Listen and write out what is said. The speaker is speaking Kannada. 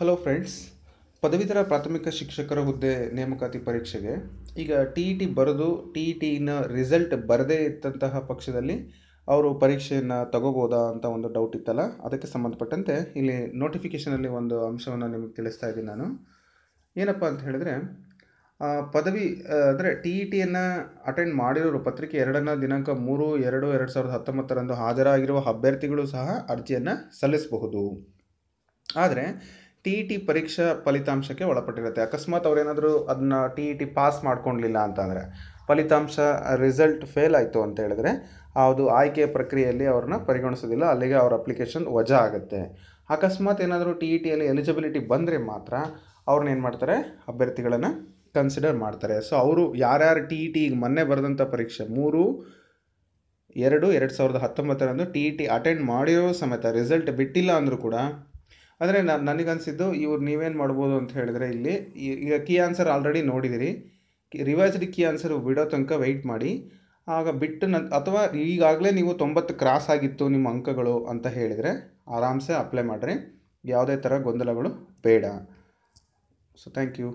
ಹಲೋ ಫ್ರೆಂಡ್ಸ್ ಪದವೀಧರ ಪ್ರಾಥಮಿಕ ಶಿಕ್ಷಕರ ಹುದ್ದೆ ನೇಮಕಾತಿ ಪರೀಕ್ಷೆಗೆ ಈಗ ಟಿ ಇ ಟಿ ಬರೆದು ಟಿ ಇ ಟಿನ ರಿಸಲ್ಟ್ ಬರದೇ ಇದ್ದಂತಹ ಪಕ್ಷದಲ್ಲಿ ಅವರು ಪರೀಕ್ಷೆಯನ್ನು ತಗೋಬೋದಾ ಅಂತ ಒಂದು ಡೌಟ್ ಇತ್ತಲ್ಲ? ಅದಕ್ಕೆ ಸಂಬಂಧಪಟ್ಟಂತೆ ಇಲ್ಲಿ ನೋಟಿಫಿಕೇಷನಲ್ಲಿ ಒಂದು ಅಂಶವನ್ನು ನಿಮಗೆ ತಿಳಿಸ್ತಾ ಇದ್ದೀನಿ ನಾನು. ಏನಪ್ಪ ಅಂತ ಹೇಳಿದ್ರೆ ಪದವಿ ಅಂದರೆ ಟಿ ಇ ಟಿಯನ್ನು ಅಟೆಂಡ್ ಮಾಡಿರೋರು ಪತ್ರಿಕೆ ಎರಡನೇ ದಿನಾಂಕ ಮೂರು, ಎರಡು ಎರಡು ಸಾವಿರದ ಹತ್ತೊಂಬತ್ತರಂದು ಹಾಜರಾಗಿರುವ ಅಭ್ಯರ್ಥಿಗಳು ಸಹ ಅರ್ಜಿಯನ್ನು ಸಲ್ಲಿಸಬಹುದು. ಆದರೆ ಟಿ ಇ ಟಿ ಪರೀಕ್ಷಾ ಫಲಿತಾಂಶಕ್ಕೆ ಒಳಪಟ್ಟಿರುತ್ತೆ. ಅಕಸ್ಮಾತ್ ಅವರೇನಾದರೂ ಅದನ್ನ ಟಿ ಇ ಟಿ ಪಾಸ್ ಮಾಡ್ಕೊಂಡಿಲ್ಲ ಅಂತಂದರೆ ಫಲಿತಾಂಶ ರಿಸಲ್ಟ್ ಫೇಲ್ ಆಯಿತು ಅಂತ ಹೇಳಿದ್ರೆ ಅದು ಆಯ್ಕೆ ಪ್ರಕ್ರಿಯೆಯಲ್ಲಿ ಅವ್ರನ್ನ ಪರಿಗಣಿಸೋದಿಲ್ಲ, ಅಲ್ಲಿಗೆ ಅವ್ರ ಅಪ್ಲಿಕೇಶನ್ ವಜಾ ಆಗುತ್ತೆ. ಅಕಸ್ಮಾತ್ ಏನಾದರೂ ಟಿ ಇ ಟಿಯಲ್ಲಿ ಎಲಿಜಿಬಿಲಿಟಿ ಬಂದರೆ ಮಾತ್ರ ಅವ್ರನ್ನ ಏನು ಮಾಡ್ತಾರೆ? ಅಭ್ಯರ್ಥಿಗಳನ್ನು ಕನ್ಸಿಡರ್ ಮಾಡ್ತಾರೆ. ಸೊ ಅವರು ಯಾರ್ಯಾರು ಟಿ ಇ ಟಿ ಈಗ ಮೊನ್ನೆ ಬರೆದಂಥ ಪರೀಕ್ಷೆ ಮೂರು, ಎರಡು ಎರಡು ಸಾವಿರದ ಹತ್ತೊಂಬತ್ತರಂದು ಟಿ ಇ ಟಿ ಅಟೆಂಡ್ ಮಾಡಿರೋ ಸಮೇತ ರಿಸಲ್ಟ್ ಬಿಟ್ಟಿಲ್ಲ ಅಂದರೂ ಕೂಡ ಅಂದರೆ ನಾನು ನನಗನ್ಸಿದ್ದು ಇವ್ರು ನೀವೇನು ಮಾಡ್ಬೋದು ಅಂತ ಹೇಳಿದ್ರೆ ಇಲ್ಲಿ ಈಗ ಕೀ ಆನ್ಸರ್ ಆಲ್ರೆಡಿ ನೋಡಿದಿರಿ. ರಿವೈಸ್ಡ್ ಕೀ ಆನ್ಸರ್ ಬಿಡೋ ತನಕ ವೆಯ್ಟ್ ಮಾಡಿ. ಆಗ ಬಿಟ್ಟು ನನ್ನ ಅಥವಾ ಈಗಾಗಲೇ ನೀವು ತೊಂಬತ್ತು ಕ್ರಾಸ್ ಆಗಿತ್ತು ನಿಮ್ಮ ಅಂಕಗಳು ಅಂತ ಹೇಳಿದರೆ ಆರಾಮ್ಸೆ ಅಪ್ಲೈ ಮಾಡಿರಿ. ಯಾವುದೇ ಥರ ಗೊಂದಲಗಳು ಬೇಡ. So thank you